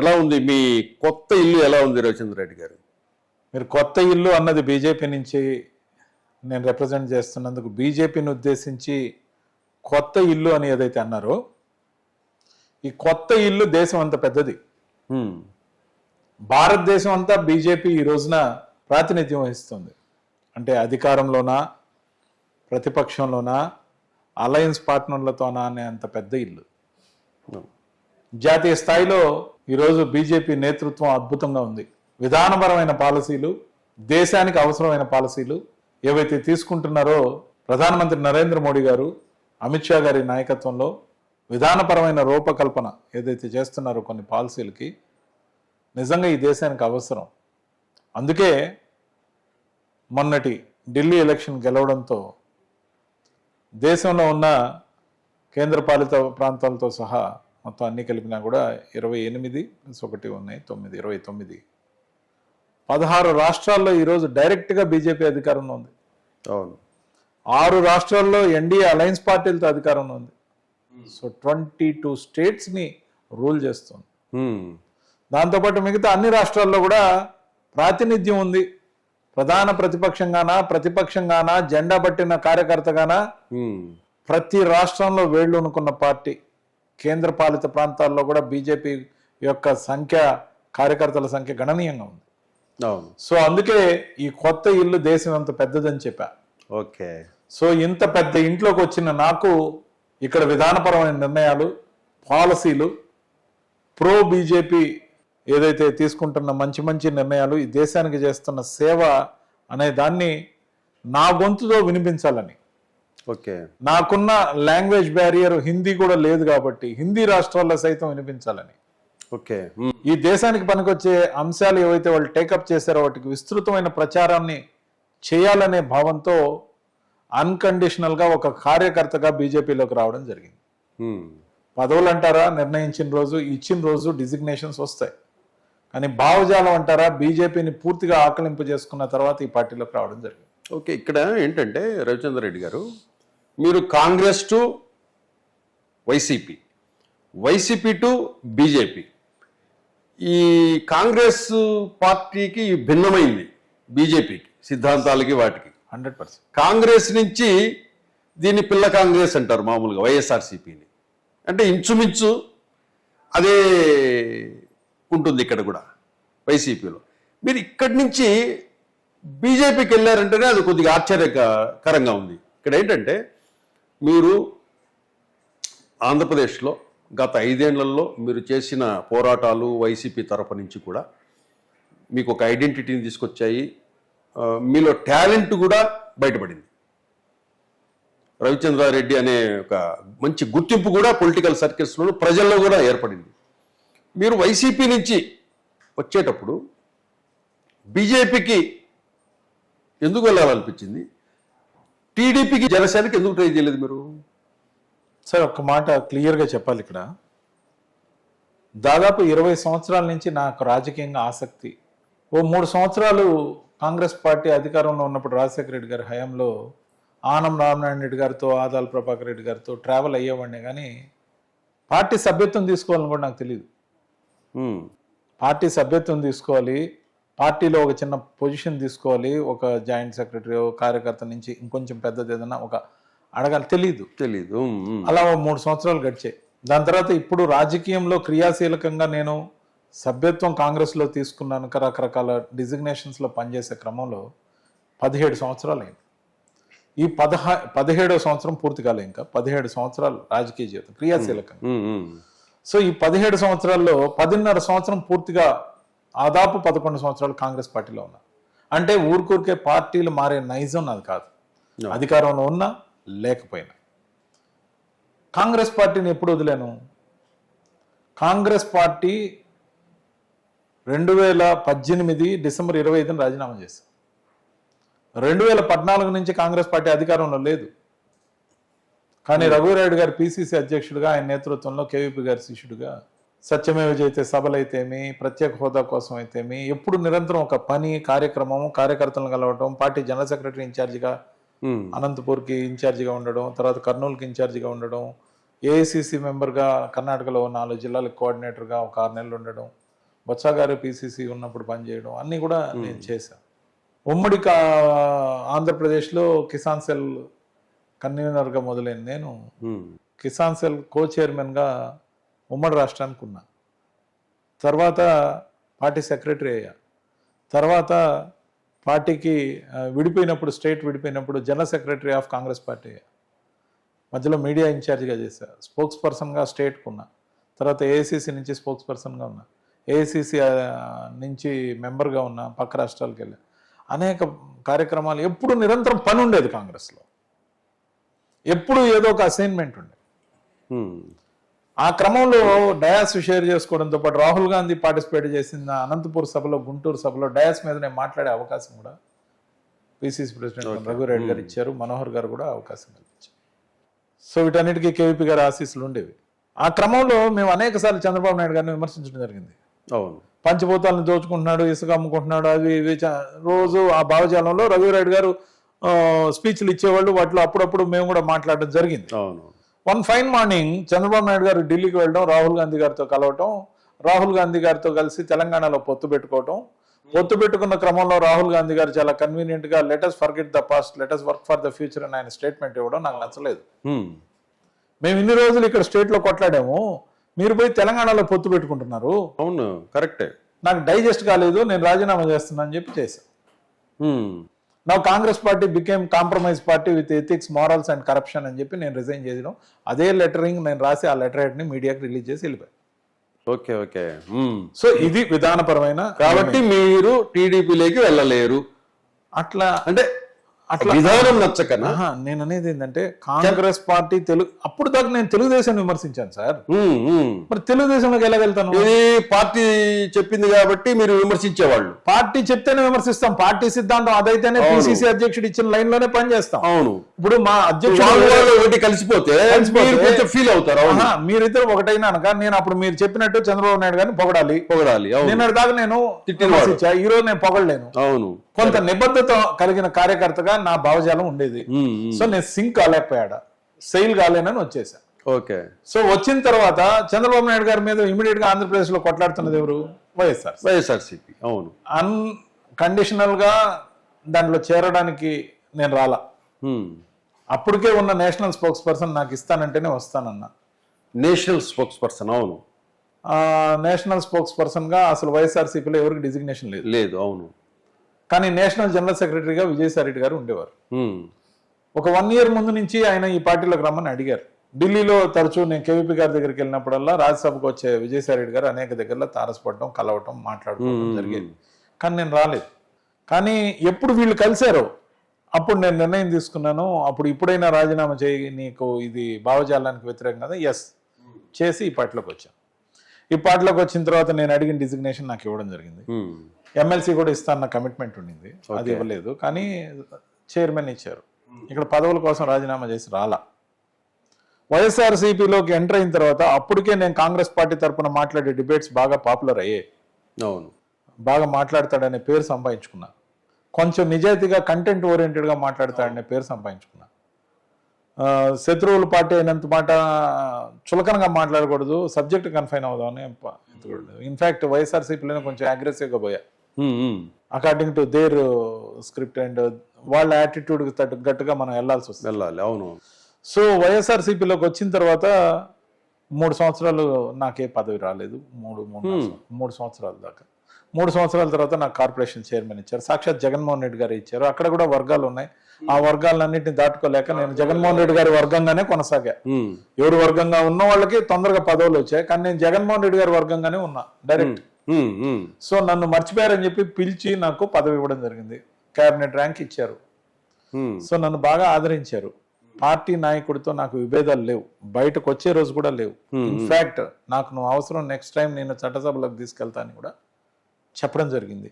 ఎలా ఉంది? మీ కొత్త ఇల్లు ఎలా ఉంది రవిచంద్ర రెడ్డి గారు? మీరు కొత్త ఇల్లు అన్నది బీజేపీ నుంచి నేను రిప్రజెంట్ చేస్తున్నందుకు బీజేపీని ఉద్దేశించి కొత్త ఇల్లు అని ఏదైతే అన్నారో ఈ కొత్త ఇల్లు దేశం అంత పెద్దది. భారతదేశం అంతా బీజేపీ ఈ రోజున ప్రాతినిధ్యం వహిస్తుంది. అంటే అధికారంలోనా ప్రతిపక్షంలోనా అలయన్స్ పార్ట్నర్లతోనా అనే అంత పెద్ద ఇల్లు. జాతీయ స్థాయిలో ఈరోజు బీజేపీ నేతృత్వం అద్భుతంగా ఉంది. విధానపరమైన పాలసీలు దేశానికి అవసరమైన పాలసీలు ఏవైతే తీసుకుంటున్నారో ప్రధానమంత్రి నరేంద్ర మోడీ గారు అమిత్ షా గారి నాయకత్వంలో విధానపరమైన రూపకల్పన ఏదైతే చేస్తున్నారో కొన్ని పాలసీలకి నిజంగా ఈ దేశానికి అవసరం. అందుకే మొన్నటి ఢిల్లీ ఎలక్షన్ గెలవడంతో దేశంలో ఉన్న కేంద్రపాలిత ప్రాంతాలతో సహా మొత్తం అన్ని కలిపినా కూడా ఇరవై ఎనిమిది ప్లస్ ఒకటి ఉన్నాయి తొమ్మిది ఇరవై తొమ్మిది. పదహారు రాష్ట్రాల్లో ఈరోజు డైరెక్ట్గా బీజేపీ అధికారంలో ఉంది. అవును. ఆరు రాష్ట్రాల్లో ఎన్డీఏ అలయన్స్ పార్టీలతో అధికారంలో ఉంది. సో ట్వంటీ టూ స్టేట్స్ని రూల్ చేస్తుంది. దాంతోపాటు మిగతా అన్ని రాష్ట్రాల్లో కూడా ప్రాతినిధ్యం ఉంది. ప్రధాన ప్రతిపక్షంగానా ప్రతిపక్షంగానా జెండా పట్టిన కార్యకర్తగానా. ప్రతి రాష్ట్రంలో వేళ్ళు అనుకున్న పార్టీ. కేంద్ర పాలిత ప్రాంతాల్లో కూడా బీజేపీ యొక్క సంఖ్య కార్యకర్తల సంఖ్య గణనీయంగా ఉంది. అవును. సో అందుకే ఈ కొత్త ఇల్లు దేశం ఎంత పెద్దదని చెప్పా. ఓకే. సో ఇంత పెద్ద ఇంట్లోకి వచ్చిన నాకు ఇక్కడ విధానపరమైన నిర్ణయాలు పాలసీలు ప్రో బీజేపీ ఏదైతే తీసుకుంటున్న మంచి మంచి నిర్ణయాలు ఈ దేశానికి చేస్తున్న సేవ అనే దాన్ని నా గొంతుతో వినిపించాలని ఓకే. నాకున్న లాంగ్వేజ్ బ్యారియర్ హిందీ కూడా లేదు కాబట్టి హిందీ రాష్ట్రాల్లో సైతం వినిపించాలని. ఓకే. ఈ దేశానికి పనికొచ్చే అంశాలు ఏవైతే వాళ్ళు టేకప్ చేశారో వాటికి విస్తృతమైన ప్రచారాన్ని చేయాలనే భావంతో అన్కండిషనల్గా ఒక కార్యకర్తగా బీజేపీలోకి రావడం జరిగింది. పదవులు అంటారా నిర్ణయించిన రోజు ఇచ్చిన రోజు డిజిగ్నేషన్స్ వస్తాయి. కానీ భావజాలం అంటారా బీజేపీని పూర్తిగా ఆకలింపు చేసుకున్న తర్వాత ఈ పార్టీలోకి రావడం జరిగింది. ఓకే ఇక్కడ ఏంటంటే రవిచంద్ర రెడ్డి గారు మీరు Congress to YCP YCP to BJP. ఈ కాంగ్రెస్ పార్టీకి భిన్నమైంది బీజేపీకి సిద్ధాంతాలకి వాటికి. Hundred percent. కాంగ్రెస్ నుంచి దీన్ని పిల్ల కాంగ్రెస్ అంటారు మామూలుగా వైఎస్ఆర్సీపీని. అంటే ఇంచుమించు అదే ఉంటుంది ఇక్కడ కూడా వైసీపీలో. మీరు ఇక్కడి నుంచి బీజేపీకి వెళ్ళారంటేనే అది కొద్దిగా ఆశ్చర్యకరంగా ఉంది. ఇక్కడ ఏంటంటే మీరు ఆంధ్రప్రదేశ్లో గత ఐదేళ్ళలో మీరు చేసిన పోరాటాలు వైసీపీ తరపు నుంచి కూడా మీకు ఒక ఐడెంటిటీని తీసుకొచ్చాయి. మీలో టాలెంట్ కూడా బయటపడింది. రవిచంద్రారెడ్డి అనే ఒక మంచి గుర్తింపు కూడా పొలిటికల్ సర్కిల్స్లో ప్రజల్లో కూడా ఏర్పడింది. మీరు వైసీపీ నుంచి వచ్చేటప్పుడు బీజేపీకి ఎందుకు వెళ్ళాలనిపించింది? టీడీపీకి జనసేనకి ఎందుకు ట్రై చేయలేదు మీరు? సార్ ఒక మాట క్లియర్గా చెప్పాలి ఇక్కడ. దాదాపు ఇరవై సంవత్సరాల నుంచి నాకు రాజకీయంగా ఆసక్తి. ఓ మూడు సంవత్సరాలు కాంగ్రెస్ పార్టీ అధికారంలో ఉన్నప్పుడు రాజశేఖర రెడ్డి గారి హయాంలో ఆనం రామనారాయణ రెడ్డి గారితో ఆదాల ప్రభాకర్ రెడ్డి గారితో ట్రావెల్ అయ్యేవాడిని. కానీ పార్టీ సభ్యత్వం తీసుకోవాలని కూడా నాకు తెలియదు. పార్టీ సభ్యత్వం తీసుకోవాలి. పార్టీలో ఒక చిన్న పొజిషన్ తీసుకోవాలి ఒక జాయింట్ సెక్రటరీ కార్యకర్త నుంచి ఇంకొంచెం పెద్దది ఏదైనా ఒక అడగాలి. తెలియదు తెలీదు. అలా ఓ మూడు సంవత్సరాలు గడిచాయి. దాని తర్వాత ఇప్పుడు రాజకీయంలో క్రియాశీలకంగా నేను సభ్యత్వం కాంగ్రెస్లో తీసుకున్నాను రకరకాల డిజిగ్నేషన్స్లో పనిచేసే క్రమంలో పదిహేడు సంవత్సరాలు అయింది. ఈ పదహా పదిహేడో సంవత్సరం పూర్తి కాలే ఇంకా. పదిహేడు సంవత్సరాలు రాజకీయ జీవితం క్రియాశీలకంగా. సో ఈ పదిహేడు సంవత్సరాల్లో పదిన్నర సంవత్సరం పూర్తిగా ఆదాపు పదకొండు సంవత్సరాలు కాంగ్రెస్ పార్టీలో ఉన్నా. అంటే ఊరికూరికే పార్టీలు మారే నైజం నాది కాదు. అధికారంలో ఉన్నా లేకపోయినా. కాంగ్రెస్ పార్టీని ఎప్పుడు వదిలాను? కాంగ్రెస్ పార్టీ రెండు వేల పద్దెనిమిది డిసెంబర్ ఇరవై ఐదున రాజీనామా చేశారు రెండు వేల పద్నాలుగు నుంచి కాంగ్రెస్ పార్టీ అధికారంలో లేదు. కానీ రఘువరాయుడు గారు పిసిసి అధ్యక్షుడిగా ఆయన నేతృత్వంలో కేవీపీ గారి శిష్యుడిగా సత్యమేవ జయితే సభలైతేమి ప్రత్యేక హోదా కోసం అయితేమి ఎప్పుడు నిరంతరం ఒక పని కార్యక్రమం కార్యకర్తలను కలవటం పార్టీ జనరల్ సెక్రటరీ ఇన్ఛార్జిగా. అనంతపూర్కి ఇన్ఛార్జిగా ఉండడం తర్వాత కర్నూలుకి ఇన్ఛార్జిగా ఉండడం ఏఐసిసి మెంబర్గా కర్ణాటకలో నాలుగు జిల్లాలకు కోఆర్డినేటర్గా ఒక ఆరు నెలలు ఉండడం బొత్స గారు పిసిసి ఉన్నప్పుడు పనిచేయడం అన్నీ కూడా నేను చేశాను ఉమ్మడి కా ఆంధ్రప్రదేశ్లో కిసాన్ సెల్ కన్వీనర్గా మొదలైన నేను కిసాన్ సెల్ కో చైర్మన్గా ఉమ్మడి రాష్ట్రానికి ఉన్నా. తర్వాత పార్టీ సెక్రటరీ అయ్యా. తర్వాత పార్టీకి విడిపోయినప్పుడు state విడిపోయినప్పుడు general secretary of Congress party అయ్యా. మధ్యలో మీడియా ఇన్ఛార్జిగా చేశా. స్పోక్స్ పర్సన్గా స్టేట్కు ఉన్నా. తర్వాత ఏఐసిసి నుంచి స్పోక్స్ పర్సన్గా ఉన్నా ఏఐసిసి నుంచి మెంబర్గా ఉన్నా పక్క రాష్ట్రాలకు వెళ్ళా. అనేక కార్యక్రమాలు ఎప్పుడు నిరంతరం పని ఉండేది కాంగ్రెస్లో. ఎప్పుడు ఏదో ఒక అసైన్మెంట్ ఉండేది ఆ క్రమంలో డయాస్ షేర్ చేసుకోవడంతో పాటు రాహుల్ గాంధీ పార్టిసిపేట్ చేసిన అనంతపూర్ సభలో గుంటూరు సభలో డయాస్ మీద నేను మాట్లాడే అవకాశం కూడా పిసిసి ప్రెసిడెంట్ రఘురెడ్డి గారు ఇచ్చారు మనోహర్ గారు కూడా అవకాశం కల్పించారు సో వీటన్నిటికీ కేవీపీ గారి ఆశీస్సులు ఉండేవి. ఆ క్రమంలో మేము అనేక సార్లు చంద్రబాబు నాయుడు గారిని విమర్శించడం జరిగింది. అవును. పంచభూతాలను దోచుకుంటున్నాడు ఇసుక అమ్ముకుంటున్నాడు అవి ఇవి రోజు ఆ భావజాలంలో రఘురెడ్డి గారు స్పీచ్లు ఇచ్చేవాళ్ళు వాటిలో అప్పుడప్పుడు మేము కూడా మాట్లాడడం జరిగింది. అవును. One fine morning Chandrababu Naidu garu ఢిల్లీకి వెళ్ళడం రాహుల్ గాంధీ గారితో కలవటం రాహుల్ గాంధీ గారితో కలిసి తెలంగాణలో పొత్తు పెట్టుకోవటం. పొత్తు పెట్టుకున్న క్రమంలో రాహుల్ గాంధీ గారు చాలా కన్వీనియంట్గా letters forget the past letters work for the future అని ఆయన స్టేట్మెంట్ ఇవ్వడం నాకు నచ్చలేదు. ఉమ్, మేము ఇన్ని రోజులు ఇక్కడ స్టేట్లో కొట్లాడాము. మీరు పోయి తెలంగాణలో పొత్తు పెట్టుకుంటున్నారు. అవును కరెక్టే నాకు డైజెస్ట్ కాలేదు నేను రాజీనామా చేస్తున్నా అని చెప్పి చేశాను ఉమ్, నా Congress party became compromise party with ethics morals and corruption అని చెప్పి నేను రిజైన్ చేయడం అదే లెటరింగ్ నేను రాసి ఆ లెటర్ని మీడియాకి రిలీజ్ చేసి వెళ్ళిపోయాను. Okay okay. సో ఇది విధానపరమైన కాబట్టి మీరు టీడీపీలోకి వెళ్ళలేరు. అట్లా అంటే అట్లా విధానం నచ్చకనా? నేను అనేది ఏంటంటే కాంగ్రెస్ పార్టీ తెలుగు అప్పుడు దాకా నేను తెలుగుదేశం విమర్శించాను సార్. మరి తెలుగుదేశంలోకి ఎలా వెళ్తాను? ఇది పార్టీ చెప్పింది కాబట్టి మీరు విమర్శించేవాళ్ళు. పార్టీ చెప్తేనే విమర్శిస్తాం. పార్టీ సిద్ధాంతం అదైతేనే పిసిసి అధ్యక్షుడు ఇచ్చిన లైన్లోనే పనిచేస్తాం. అవును. ఇప్పుడు మా అధ్యక్షుడు ఒకటి కలిసిపోతే కొంచెం ఫీల్ అవుతారు మీరిద్దరు ఒకటైనా అనక నేను అప్పుడు మీరు చెప్పినట్టు చంద్రబాబు నాయుడు గారిని పొగడాలి. పొగడాలి అవును. నిన్నటి దాకా నేను ఈ రోజు నేను పొగడలేను. అవును. కొంత నిబద్ధత కలిగిన కార్యకర్తగా నా భావజాలం ఉండేది. సో నేను సింక్ కాలేకపోయాడా. సెయిల్ కాలేనని వచ్చేసా. ఓకే. సో వచ్చిన తర్వాత చంద్రబాబు నాయుడు గారి మీద ఇమీడియట్గా ఆంధ్రప్రదేశ్లో కొట్లాడుతున్నది ఎవరు? వైఎస్ఆర్. వైఎస్ఆర్సీపీ అవును. అన్ కండిషనల్గా దాంట్లో చేరడానికి నేను రాలా. అప్పటికే ఉన్న నేషనల్ స్పోక్స్ పర్సన్ నాకు ఇస్తానంటేనే వస్తానన్నా. నేషనల్ స్పోక్స్ పర్సన్ అవును నేషనల్ స్పోక్స్ పర్సన్గా అసలు వైఎస్ఆర్సీపీలో ఎవరికి డిజిగ్నేషన్ లేదు. లేదు అవును. కానీ నేషనల్ జనరల్ సెక్రటరీగా విజయసాయిరెడ్డి గారు ఉండేవారు. ఒక వన్ ఇయర్ ముందు నుంచి ఆయన ఈ పార్టీలోకి రమ్మని అడిగారు. ఢిల్లీలో తరచూ నేను కేవీపీ గారి దగ్గరికి వెళ్ళినప్పుడల్లా రాజ్యసభకు వచ్చే విజయసాయిరెడ్డి గారు అనేక దగ్గరలో తారసపడడం కలవటం మాట్లాడుకోవడం జరిగేది. కానీ నేను రాలేదు. కానీ ఎప్పుడు వీళ్ళు కలిశారో అప్పుడు నేను నిర్ణయం తీసుకున్నాను. అప్పుడు ఇప్పుడైనా రాజీనామా చేయి నీకు ఇది భావజాలానికి వ్యతిరేకం కదా? ఎస్ చేసి ఈ పార్టీలోకి వచ్చాను ఈ పార్టీలోకి వచ్చిన తర్వాత నేను అడిగిన డిజిగ్నేషన్ నాకు ఇవ్వడం జరిగింది. Hmm. ఎమ్మెల్సీ కూడా ఇస్తాన్న కమిట్మెంట్ ఉండింది. అది ఇవ్వలేదు. కానీ చైర్మన్ ఇచ్చారు. ఇక్కడ పదవుల కోసం రాజీనామా చేసి రాలా. వైఎస్ఆర్సీపీలోకి ఎంటర్ అయిన తర్వాత అప్పటికే నేను కాంగ్రెస్ పార్టీ తరపున మాట్లాడే డిబేట్స్ బాగా పాపులర్ అయ్యాయి. అవును. బాగా మాట్లాడతాడనే పేరు సంపాదించుకున్నా. కొంచెం నిజాయితీగా కంటెంట్ ఓరియంటెడ్గా మాట్లాడతాడనే పేరు సంపాదించుకున్నా. శత్రువుల పార్టీ అయినంత మాట చులకనగా మాట్లాడకూడదు. సబ్జెక్ట్ కన్ఫైన్ అవుదామని ఇన్ఫాక్ట్ వైఎస్ఆర్సీపీలోనే కొంచెం అగ్రెసివ్గా పోయా. According to their script and వాళ్ళ యాటిట్యూడ్కి తగ్గట్టుగా మనం వెళ్ళాల్సి వస్తుంది. వెళ్ళాలి అవును సో వైఎస్ఆర్సీపీలోకి వచ్చిన తర్వాత మూడు సంవత్సరాలు నాకే పదవి రాలేదు. మూడు మూడు సంవత్సరాలు- మూడు సంవత్సరాల దాకా. మూడు సంవత్సరాల తర్వాత నాకు కార్పొరేషన్ చైర్మన్ ఇచ్చారు. సాక్షాత్ జగన్మోహన్ రెడ్డి గారు ఇచ్చారు. అక్కడ కూడా వర్గాలు ఉన్నాయి. ఆ వర్గాలన్నింటిని దాటుకోలేక నేను జగన్మోహన్ రెడ్డి గారి వర్గంగానే కొనసాగా. ఉమ్. ఎవరు వర్గంగా ఉన్న వాళ్ళకి తొందరగా పదవులు వచ్చాయి. కానీ నేను జగన్మోహన్ రెడ్డి గారి వర్గంగానే ఉన్నా డైరెక్ట్. సో నన్ను మర్చిపోయారని చెప్పి పిలిచి నాకు పదవి ఇవ్వడం జరిగింది. కేబినెట్ ర్యాంక్ ఇచ్చారు. సో నన్ను బాగా ఆదరించారు. పార్టీ నాయకుడితో నాకు విభేదాలు లేవు. బయటకు వచ్చే రోజు కూడా లేవు. ఇన్ఫాక్ట్ నాకు నువ్వు అవసరం నెక్స్ట్ టైం నేను చట్టసభలోకి తీసుకెళ్తాను కూడా చెప్పడం జరిగింది.